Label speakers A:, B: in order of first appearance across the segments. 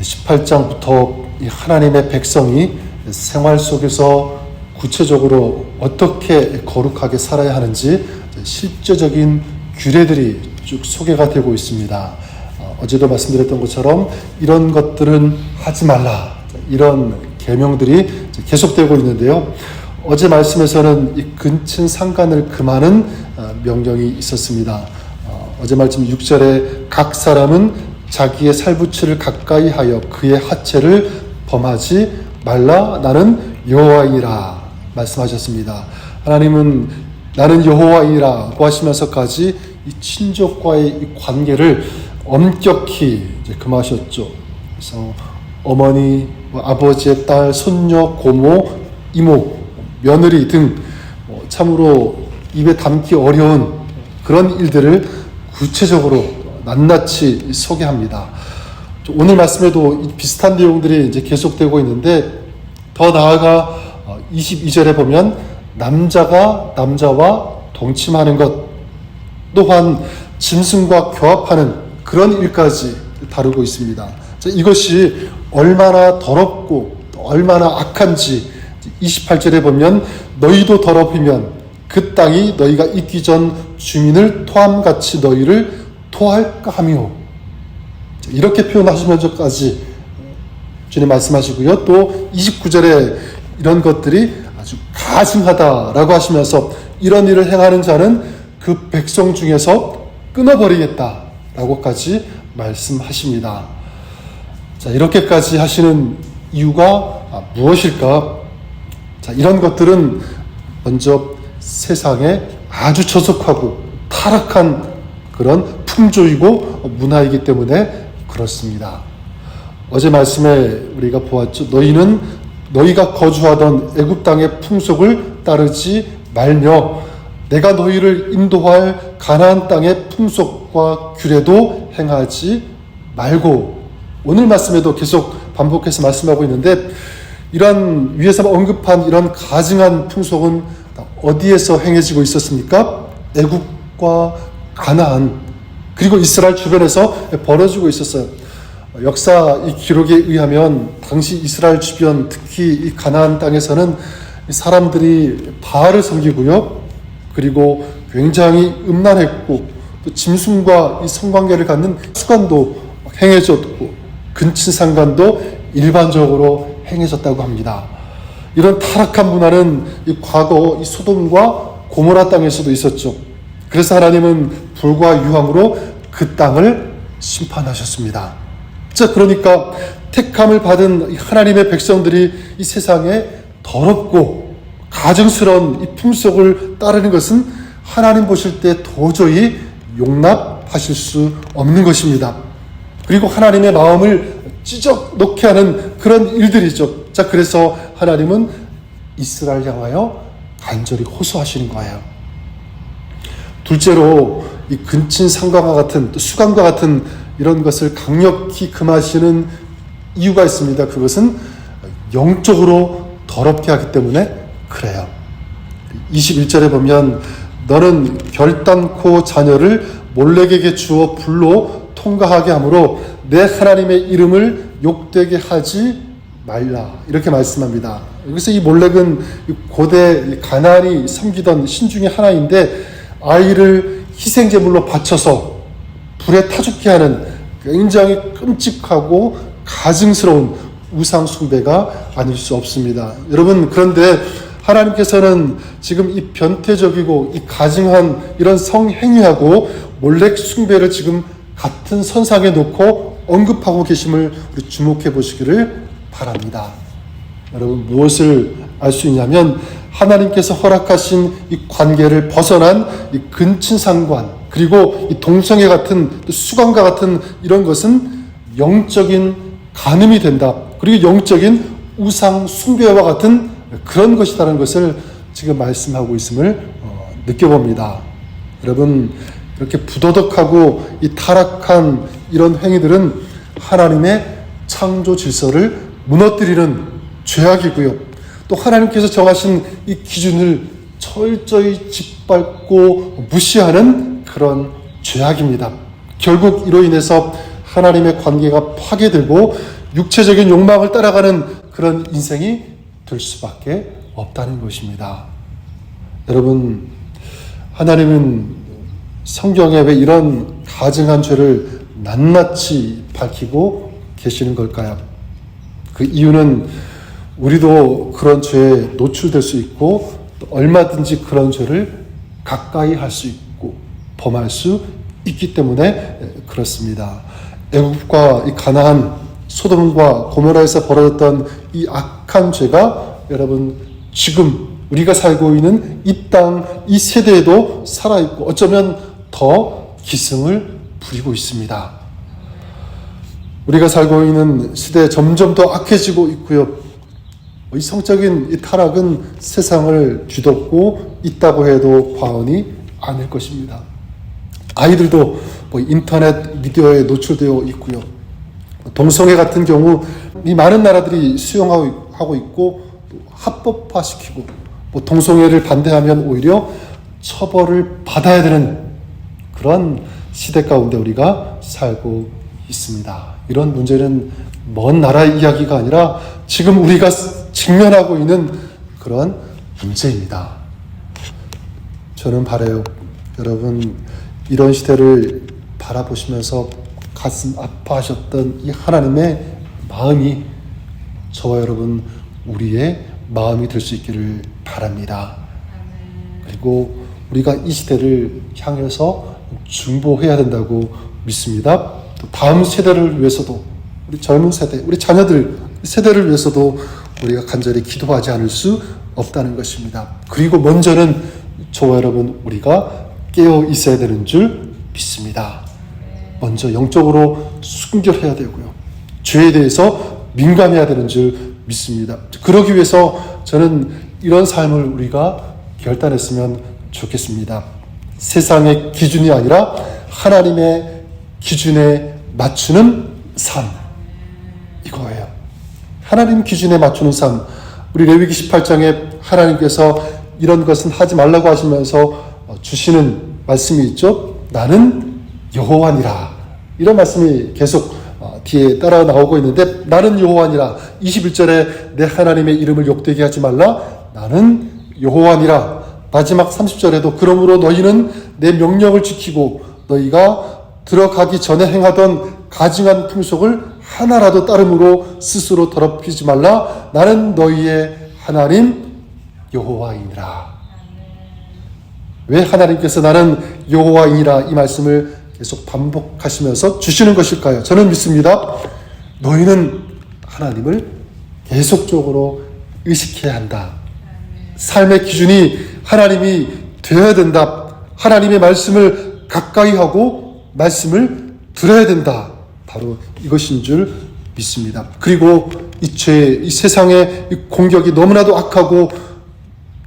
A: 18장부터 하나님의 백성이 생활 속에서 구체적으로 어떻게 거룩하게 살아야 하는지 실제적인 규례들이 쭉 소개가 되고 있습니다. 어, 어제도 말씀드렸던 것처럼 이런 것들은 하지 말라 이런 계명들이 계속되고 있는데요. 어제 말씀에서는 이 근친 상간을 금하는 어, 명령이 있었습니다. 어, 어제 말씀 6절에 각 사람은 자기의 살부치를 가까이 하여 그의 하체를 범하지 말라 나는 여호와이라 말씀하셨습니다. 하나님은 나는 여호와이라고 하시면서까지 이 친족과의 이 관계를 엄격히 금하셨죠. 그래서 어머니, 뭐 아버지의 딸, 손녀, 고모, 이모, 며느리 등 어, 참으로 입에 담기 어려운 그런 일들을 구체적으로 낱낱이 소개합니다. 오늘 말씀에도 비슷한 내용들이 이제 계속되고 있는데 더 나아가 22절에 보면 남자가 남자와 동침하는 것 또한 짐승과 교합하는 그런 일까지 다루고 있습니다. 자, 이것이 얼마나 더럽고 얼마나 악한지 28절에 보면 너희도 더럽히면 그 땅이 너희가 있기 전 주민을 토함같이 너희를 토할까 하며 이렇게 표현하시면서까지 주님 말씀하시고요. 또 29절에 이런 것들이 아주 가증하다라고 하시면서 이런 일을 행하는 자는 그 백성 중에서 끊어버리겠다라고까지 말씀하십니다. 자, 이렇게까지 하시는 이유가 무엇일까? 자, 이런 것들은 먼저 세상에 아주 저속하고 타락한 그런 풍조이고 문화이기 때문에 그렇습니다. 어제 말씀에 우리가 보았죠. 너희는 너희가 거주하던 애굽 땅의 풍속을 따르지 말며 내가 너희를 인도할 가나안 땅의 풍속과 규례도 행하지 말고 오늘 말씀에도 계속 반복해서 말씀하고 있는데 이런 위에서 언급한 이런 가증한 풍속은 어디에서 행해지고 있었습니까? 애굽과 가나안 그리고 이스라엘 주변에서 벌어지고 있었어요. 역사 이 기록에 의하면 당시 이스라엘 주변 특히 이 가나안 땅에서는 사람들이 바알을 섬기고요. 그리고 굉장히 음란했고 또 짐승과 이 성관계를 갖는 수관도 행해졌고 근친상간도 일반적으로 행해졌다고 합니다. 이런 타락한 문화는 이 과거 이 소돔과 고모라 땅에서도 있었죠. 그래서 하나님은 불과 유황으로 그 땅을 심판하셨습니다. 자, 그러니까 택함을 받은 하나님의 백성들이 이 세상에 더럽고 가증스러운 이 풍속을 따르는 것은 하나님 보실 때 도저히 용납하실 수 없는 것입니다. 그리고 하나님의 마음을 찢어 놓게 하는 그런 일들이죠. 자, 그래서 하나님은 이스라엘 향하여 간절히 호소하시는 거예요. 둘째로 이 근친 상관과 같은 또 수관과 같은 이런 것을 강력히 금하시는 이유가 있습니다. 그것은 영적으로 더럽게 하기 때문에 그래요. 21절에 보면 너는 결단코 자녀를 몰렉에게 주어 불로 통과하게 하므로 내 하나님의 이름을 욕되게 하지 말라 이렇게 말씀합니다. 여기서 이 몰렉은 고대 가나안이 섬기던 신 중에 하나인데 아이를 희생제물로 바쳐서 불에 타죽게 하는 굉장히 끔찍하고 가증스러운 우상 숭배가 아닐 수 없습니다. 여러분 그런데 하나님께서는 지금 이 변태적이고 이 가증한 이런 성행위하고 몰렉 숭배를 지금 같은 선상에 놓고 언급하고 계심을 우리 주목해 보시기를 바랍니다. 여러분 무엇을 알 수 있냐면 하나님께서 허락하신 이 관계를 벗어난 이 근친상관 그리고 이 동성애 같은 수관과 같은 이런 것은 영적인 간음이 된다. 그리고 영적인 우상 숭배와 같은 그런 것이다라는 것을 지금 말씀하고 있음을 어, 느껴봅니다. 여러분 이렇게 부도덕하고 이 타락한 이런 행위들은 하나님의 창조 질서를 무너뜨리는 죄악이고요. 또 하나님께서 정하신 이 기준을 철저히 짓밟고 무시하는 그런 죄악입니다. 결국 이로 인해서 하나님의 관계가 파괴되고 육체적인 욕망을 따라가는 그런 인생이 될 수밖에 없다는 것입니다. 여러분, 하나님은 성경에 왜 이런 가증한 죄를 낱낱이 밝히고 계시는 걸까요? 그 이유는 우리도 그런 죄에 노출될 수 있고 또 얼마든지 그런 죄를 가까이 할 수 있고 범할 수 있기 때문에 그렇습니다. 애국과 이 가나안, 소돔과 고모라에서 벌어졌던 이 악한 죄가 여러분 지금 우리가 살고 있는 이 땅, 이 세대에도 살아있고 어쩌면 더 기승을 부리고 있습니다. 우리가 살고 있는 시대에 점점 더 악해지고 있고요. 이 성적인 이 타락은 세상을 뒤덮고 있다고 해도 과언이 아닐 것입니다. 아이들도 뭐 인터넷 미디어에 노출되어 있고요. 동성애 같은 경우 이 많은 나라들이 수용하고 하고 있고 또 합법화시키고 뭐 동성애를 반대하면 오히려 처벌을 받아야 되는 그런 시대 가운데 우리가 살고 있습니다. 이런 문제는 먼 나라의 이야기가 아니라 지금 우리가 직면하고 있는 그런 문제입니다. 저는 바래요. 여러분, 이런 시대를 바라보시면서 가슴 아파하셨던 이 하나님의 마음이 저와 여러분, 우리의 마음이 될 수 있기를 바랍니다. 그리고 우리가 이 시대를 향해서 중보해야 된다고 믿습니다. 또 다음 세대를 위해서도 우리 젊은 세대, 우리 자녀들 세대를 위해서도 우리가 간절히 기도하지 않을 수 없다는 것입니다. 그리고 먼저는 저와 여러분 우리가 깨어 있어야 되는 줄 믿습니다. 먼저 영적으로 순결해야 되고요. 죄에 대해서 민감해야 되는 줄 믿습니다. 그러기 위해서 저는 이런 삶을 우리가 결단했으면 좋겠습니다. 세상의 기준이 아니라 하나님의 기준에 맞추는 삶. 이거예요. 하나님 기준에 맞추는 삶. 우리 레위기 18장에 하나님께서 이런 것은 하지 말라고 하시면서 주시는 말씀이 있죠. 나는 여호와니라. 이런 말씀이 계속 어, 뒤에 따라 나오고 있는데 나는 여호와니라. 21절에 내 하나님의 이름을 욕되게 하지 말라. 나는 여호와니라. 마지막 30절에도 그러므로 너희는 내 명령을 지키고 너희가 들어가기 전에 행하던 가증한 풍속을 하나라도 따름으로 스스로 더럽히지 말라. 나는 너희의 하나님 여호와이니라. 왜 하나님께서 나는 여호와이니라 이 말씀을 계속 반복하시면서 주시는 것일까요? 저는 믿습니다. 너희는 하나님을 계속적으로 의식해야 한다. 삶의 기준이 하나님이 되어야 된다. 하나님의 말씀을 가까이 하고 말씀을 들어야 된다. 바로 이것인 줄 믿습니다. 그리고 이 죄, 이 세상의 이 공격이 너무나도 악하고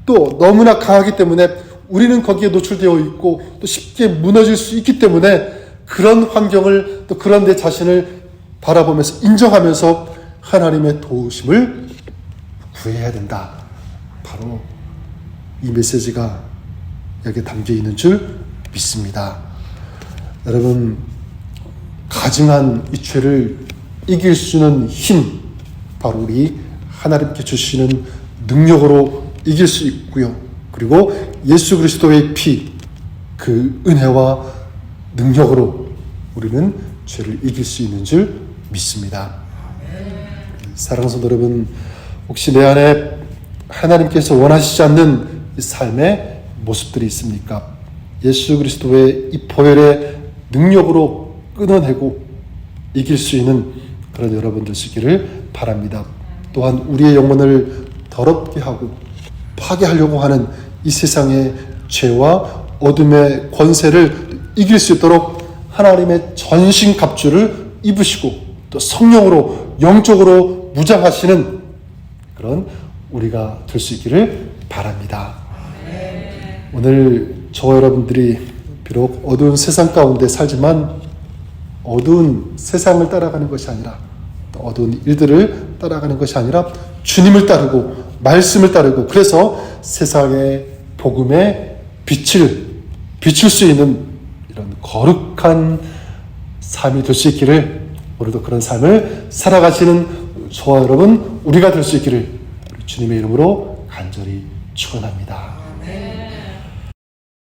A: 또 너무나 강하기 때문에 우리는 거기에 노출되어 있고 또 쉽게 무너질 수 있기 때문에 그런 환경을 또 그런 내 자신을 바라보면서 인정하면서 하나님의 도우심을 구해야 된다. 바로 이 메시지가 여기에 담겨 있는 줄 믿습니다. 여러분, 가증한 이 죄를 이길 수 있는 힘, 바로 우리 하나님께 주시는 능력으로 이길 수 있고요. 그리고 예수 그리스도의 피, 그 은혜와 능력으로 우리는 죄를 이길 수 있는 줄 믿습니다. 사랑하는 여러분, 혹시 내 안에 하나님께서 원하시지 않는 이 삶의 모습들이 있습니까? 예수 그리스도의 이 보혈의 능력으로 끊어내고 이길 수 있는 그런 여러분들 되시기를 바랍니다. 또한 우리의 영혼을 더럽게 하고 파괴하려고 하는 이 세상의 죄와 어둠의 권세를 이길 수 있도록 하나님의 전신 갑주를 입으시고 또 성령으로 영적으로 무장하시는 그런 우리가 될 수 있기를 바랍니다. 오늘 저와 여러분들이 비록 어두운 세상 가운데 살지만 어두운 세상을 따라가는 것이 아니라 또 어두운 일들을 따라가는 것이 아니라 주님을 따르고 말씀을 따르고 그래서 세상의 복음의 빛을 비출 수 있는 이런 거룩한 삶이 될 수 있기를 오늘도 그런 삶을 살아가시는 저와 여러분 우리가 될 수 있기를 주님의 이름으로 간절히 축원합니다.
B: 네.